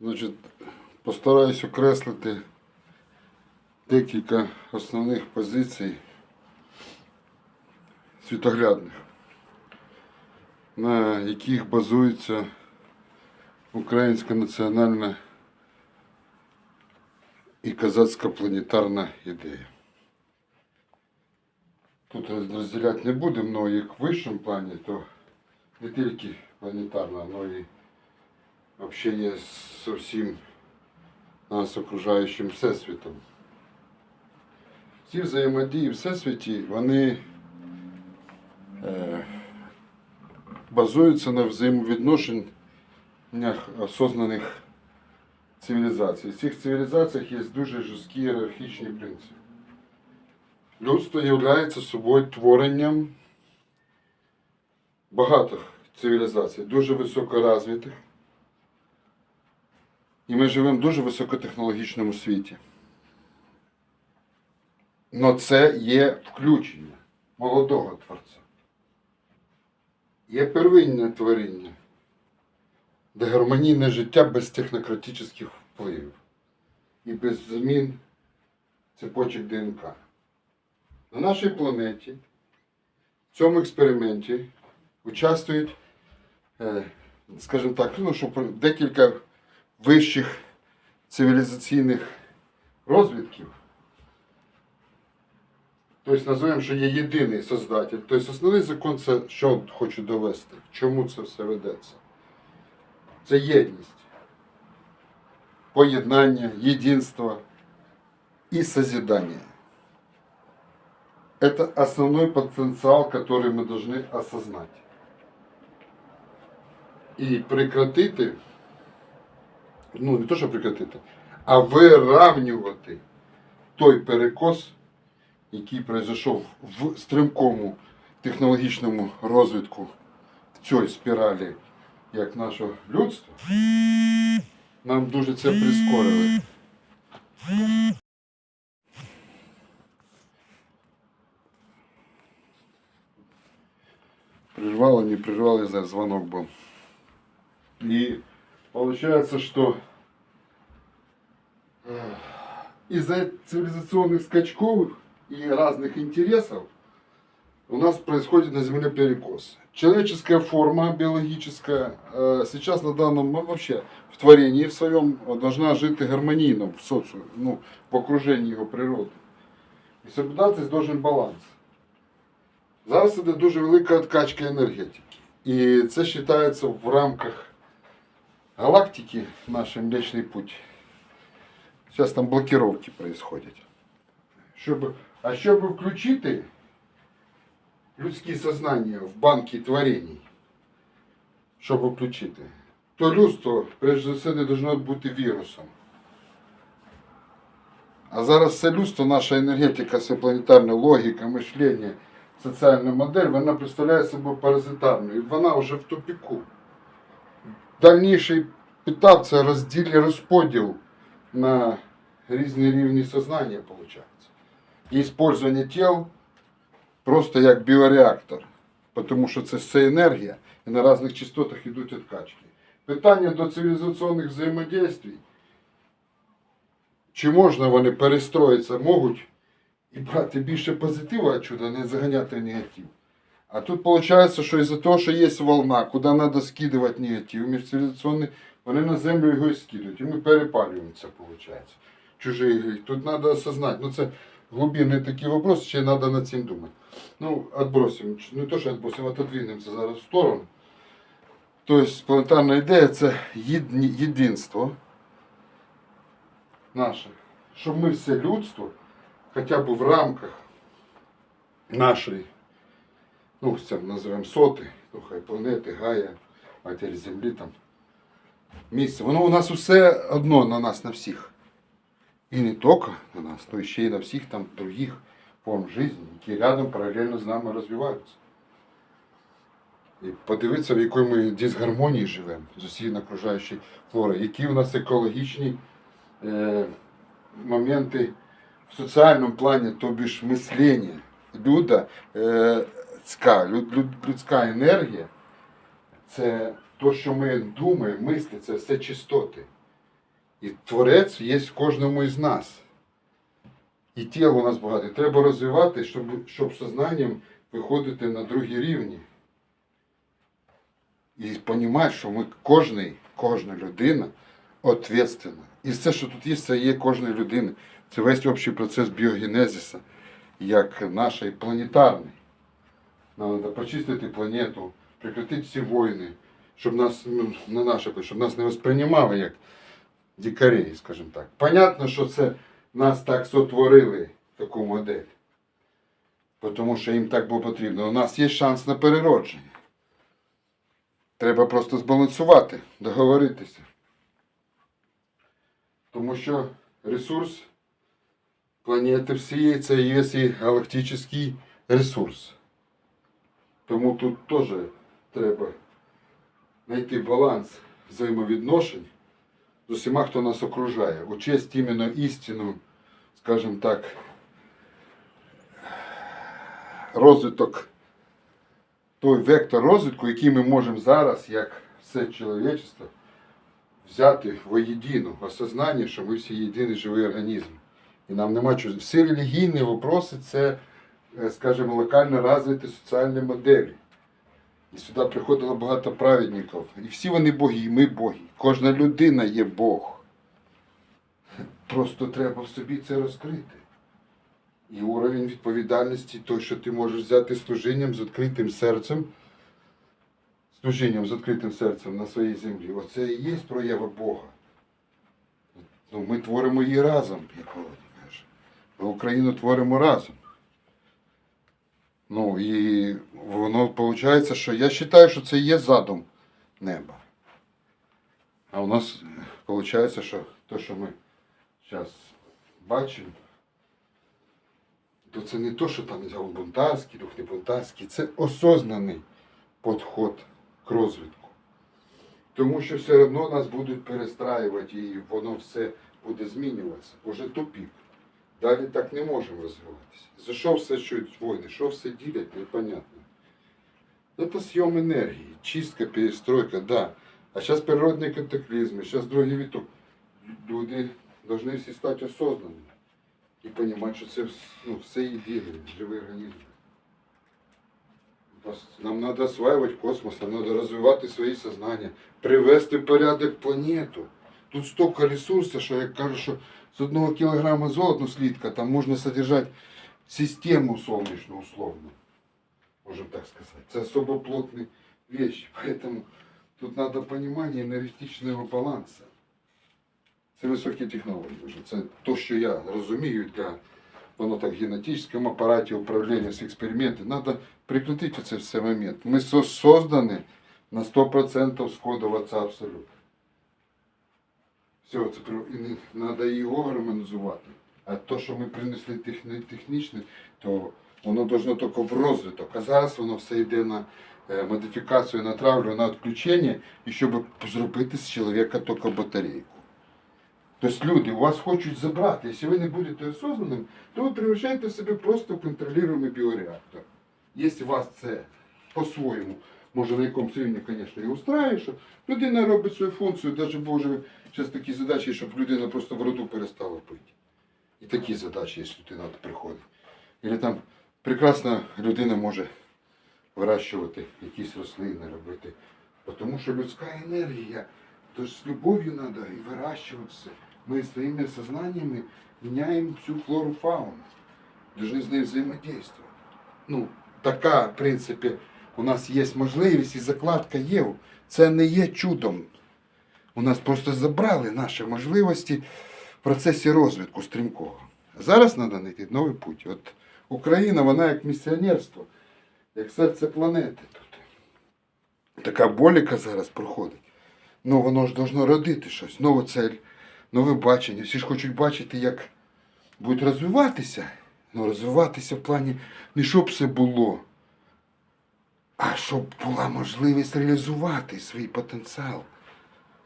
Значить, постараюсь окреслити декілька основних позицій світоглядних, на яких базується українська національна і козацька планетарна ідея. Тут розділяти не будемо, але як в вищому плані, то не тільки планетарна, але і общение со всім нас окружаючим всесвітом. Ці взаємодії в всесвіті, вони е, базуються на взаємовідношеннях осознаних цивілізацій. В цих цивілізаціях є дуже жорсткі ієрархічні принципи. Людство є собою творенням багатих цивілізацій, дуже високоразвитих. І ми живемо в дуже високотехнологічному світі. Но це є включення молодого творця. Є первинне творіння, де гармонійне життя без технократичних впливів і без змін цепочок ДНК. На нашій планеті в цьому експерименті участвують, е, скажімо так, ну, щоб декілька вищих цивілізаційних розвідків. Тобто називаємо, що є єдиний создатель. Тобто основний закон це що хочу довести, чому це все ведеться. Це єдність, поєднання, єдинство і созидание. Это основной потенциал, который мы должны осознать. І прекратити ну не то, що прекратити, а виравнювати той перекос, який пройшов в стрімкому технологічному розвитку цій спіралі, як нашого людства, нам дуже це прискорили. Прервало, не прервало, я знаю, звонок был. И Получается, что э, из-за цивилизационных скачков и разных интересов у нас происходит на Земле перекос. Человеческая форма биологическая э, сейчас на данном ну, вообще в творении в своем должна жить гармонийно в социуме, ну, в окружении его природи. І соблюдатись должен баланс. Зараз іде дуже велика откачка енергетики. І це вважається в рамках галактики наш Млечный Путь. Сейчас там блокировки происходят. Щоб, а щоб включити людське сознання в банки творень, щоб включити, то людство, перш за все, не должно бути вірусом. А зараз все людство, наша енергетика, все планетарна логіка, мишлення, соціальна модель, вона представляє собою паразитарну. І вона вже в тупіку. Дальніший етап це розділ розподіл на різні рівні сознання, виходить. І использование тіл просто як біореактор. Тому що це все енергія, і на різних частотах йдуть відкачки. Питання до цивілізаційних взаємодействий. Чи можна вони перестроїтися, можуть і брати більше позитиву отсюда, не заганяти негатив. А тут виходить, що із-за того, що є волна, куди треба скидувати негатив, міжцивілізаційний, вони на землю його і скидують. І ми перепалюємо це, виходить. Чужий гріх. Тут треба осознати. Ну це глибинний такий вопрос, ще треба над цим думати. Ну, відбросимо. Не то, що відбросимо, отодвинемося зараз в сторону. Тобто планетарна ідея це єдинство наше. Щоб ми все людство, хоча б в рамках нашої, ну, це називаємо соти, ну, хай планети, Гая, матері Землі там, місце. Воно у нас усе одно на нас, на всіх. І не тільки на нас, но ще й на всіх там других форм життя, які рядом паралельно з нами розвиваються. І подивитися, в якій ми дисгармонії живемо з усією окружаючою флорою, які у нас екологічні е, моменти в соціальному плані, тобі ж мислення. Люда, е, людська, люд, люд, людська енергія це те, що ми думаємо, мислимо, це все чистоти. І творець є в кожному із нас. І тіло у нас багато. Треба розвивати, щоб, щоб сознанням виходити на другі рівні. І розуміти, що ми кожний, кожна людина відповідальна. І все, що тут є, це є кожної людини. Це весь общий процес біогенезиса, як наш і планетарний. Нам треба почистити планету, прекратити всі війни, щоб нас, ну, не наше, щоб нас не восприймали як дикарей, скажімо так. Понятно, що це нас так сотворили, таку модель. Тому що їм так було потрібно. У нас є шанс на переродження. Треба просто збалансувати, договоритися. Тому що ресурс планети всієї це є галактичний ресурс. Тому тут теж треба знайти баланс взаємовідношень з усіма, хто нас окружає. Учесть іменно істину, скажімо так, розвиток, той вектор розвитку, який ми можемо зараз, як все чоловічество, взяти воєдину, осознання, що ми всі єдиний живий організм. І нам нема чого. Всі релігійні вопроси це, скажімо, локально розвиті соціальні моделі. І сюди приходило багато праведників. І всі вони боги, і ми боги. Кожна людина є Бог. Просто треба в собі це розкрити. І уровень відповідальності, той, що ти можеш взяти служінням з відкритим серцем, служінням з відкритим серцем на своїй землі. Оце і є проява Бога. Ну, ми творимо її разом, як Володя каже. Ми Україну творимо разом. Ну і воно виходить, що я вважаю, що це є задум неба. А у нас виходить, що те, що ми зараз бачимо, то це не то, що там взяв бунтарський, дух не бунтарський, це осознаний підход к розвитку. Тому що все одно нас будуть перестраювати і воно все буде змінюватися. Уже тупік. Далі так не можемо розвиватися. За що все чують війни, що все ділять, непонятно. Это съем энергии, чистка, перестройка, да. А сейчас природные катаклизмы, сейчас другий виток. Люди должны всі стати осознанными і розуміти, що це ну, все єдине, живий організм. Пос- Нам треба осваювати космос, нам треба розвивати свої сознання, привести в порядок планету. Тут стільки ресурсів, що я кажу, що з одного кілограма золота, ну, слідка, там можна содержати систему сонячну условно. Можем так сказать. Это особо плотные вещи. Поэтому тут надо понимание енергетичного балансу. Це високі технології вже. Це то, що я розумію для воно так в генетичному апараті управління з експерименти. Надо прекратити це все момент. Ми со- создані на 100% скодуватися абсолютно. Все, це треба його гармонізувати. А то, що ми принесли техні, технічне, то воно должно тільки в розвиток. А зараз воно все йде на е, модифікацію, на травлю, на відключення, і щоб зробити з чоловіка тільки батарейку. Тобто люди у вас хочуть забрати. Якщо ви не будете осознаним, то ви превращаєте себе просто в контролюємий біореактор. Якщо вас це по-своєму, може на якомусь рівні, звісно, і устраює, що людина робить свою функцію, навіть боже, зараз такі задачі, щоб людина просто в роду перестала пити. І такі задачі, якщо людина приходить. Или там прекрасна людина може вирощувати якісь рослини, робити. Тому що людська енергія, то з любов'ю треба і вирощуватися. Ми своїми сознаннями міняємо всю флору фауну. Должны з нею взаємодействувати. Ну, така, в принципі, у нас є можливість і закладка є. Це не є чудом. У нас просто забрали наші можливості в процесі розвитку стрімкого. Зараз треба знайти новий путь. От Україна, вона як місіонерство, як серце планети тут. Така боліка зараз проходить. Ну воно ж должно родити щось, нову цель, нове бачення. Всі ж хочуть бачити, як будуть розвиватися. Ну, розвиватися в плані не щоб все було, а щоб була можливість реалізувати свій потенціал.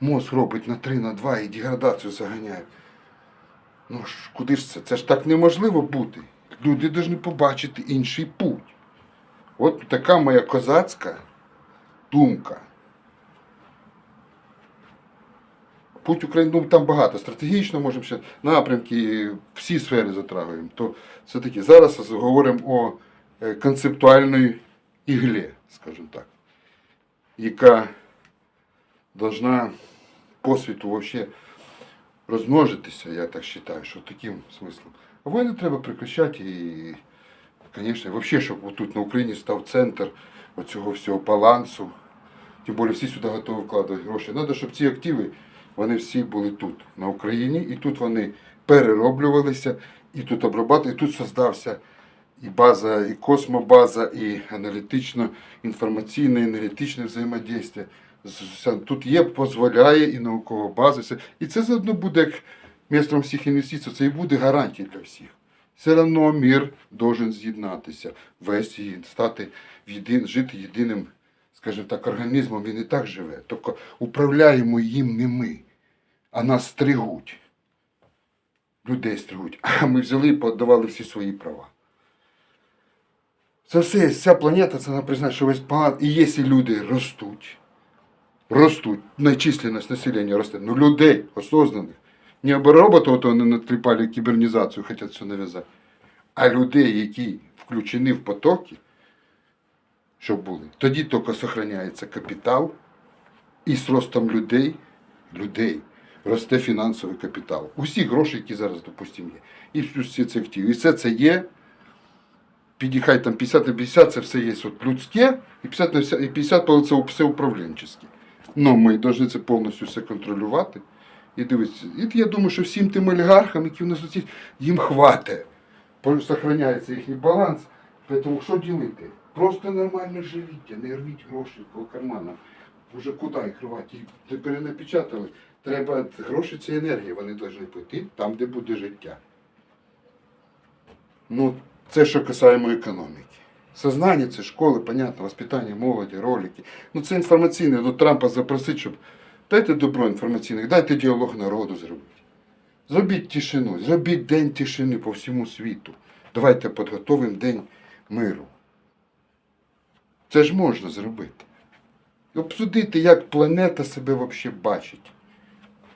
Мозг робить на 3 на 2 і деградацію заганяє. Ну ж куди ж це? Це ж так неможливо бути. Люди повинні побачити інший путь. От така моя козацька думка. путь України, ну там багато. Стратегічно можемо ще напрямки, всі сфери затрагуємо. То все-таки зараз говоримо о е, концептуальної іглі, скажімо так, яка должна по світу вообще розмножитися, я так вважаю, що таким смислом. А війни треба прекращати і, звісно, вообще, щоб тут на Україні став центр оцього всього балансу. Тим більше всі сюди готові вкладати гроші. Треба, щоб ці активи вони всі були тут, на Україні, і тут вони перероблювалися, і тут обрабатували, і тут создався і база, і космобаза, і аналітично-інформаційне, і аналітичне з- Тут є, дозволяє і наукова база. І це заодно буде як містром всіх інвестицій, це і буде гарантія для всіх. Все одно мір должен з'єднатися, весь і стати в єдин, жити єдиним, скажімо так, організмом. Він і так живе. Тобто управляємо їм не ми, а нас стригуть. Людей стригуть. А ми взяли і подавали всі свої права. Це все, вся планета, це вона признає, що весь план. І якщо люди ростуть, ростуть, численность населення росте, ну людей осознаних, не роботів, то вони натріпали кібернізацію, хочуть все нав'язати, а людей, які включені в потоки, щоб були, тоді тільки зберігається капітал, і з ростом людей, людей росте фінансовий капітал. Усі гроші, які зараз, допустимо, є. І всі ці активи. І все це є. Підіхай там 50 на 50, це все є от людське, і 50 на 50, і 50 це все управленчеське. Ну, ми повинні це повністю все контролювати. І дивитися. І я думаю, що всім тим олігархам, які в нас тут їм хватить. Сохраняється їхній баланс. Тому що ділити? Просто нормально живіть, не рвіть гроші по карманам. Уже куди їх рвати? Їх перенапечатали. Треба гроші це енергія, вони повинні піти там, де буде життя. Ну, це що касаємо економіки. Сознання це школи, понятно, воспитання молоді, ролики. Ну це інформаційне, до Трампа запросить, щоб дайте добро інформаційне, дайте діалог народу зробити. Зробіть тишину, зробіть день тишини по всьому світу. Давайте підготовимо день миру. Це ж можна зробити. Обсудити, як планета себе взагалі бачить.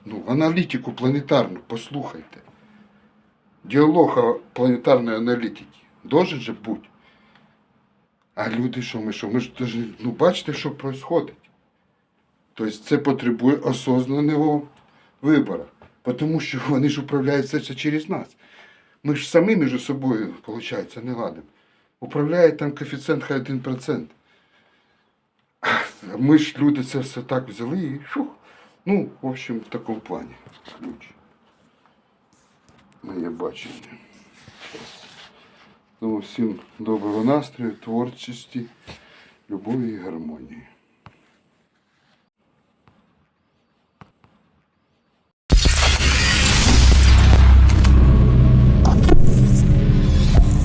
Ну, аналітику планетарну, послухайте. Діалог планетарної аналітики. Должен же бути. А люди, що ми що? Ми ж даже, ну бачите, що відбувається. Тобто це потребує осознаного вибору. Тому що вони ж управляють все це через нас. Ми ж самі між собою, виходить, не ладимо. Управляє там коефіцієнт хай 1%. Ми ж люди це все так взяли і фух. Ну, в общем, в такому плані. Моє бачення. Тому всім доброго настрою, творчості, любові і гармонії.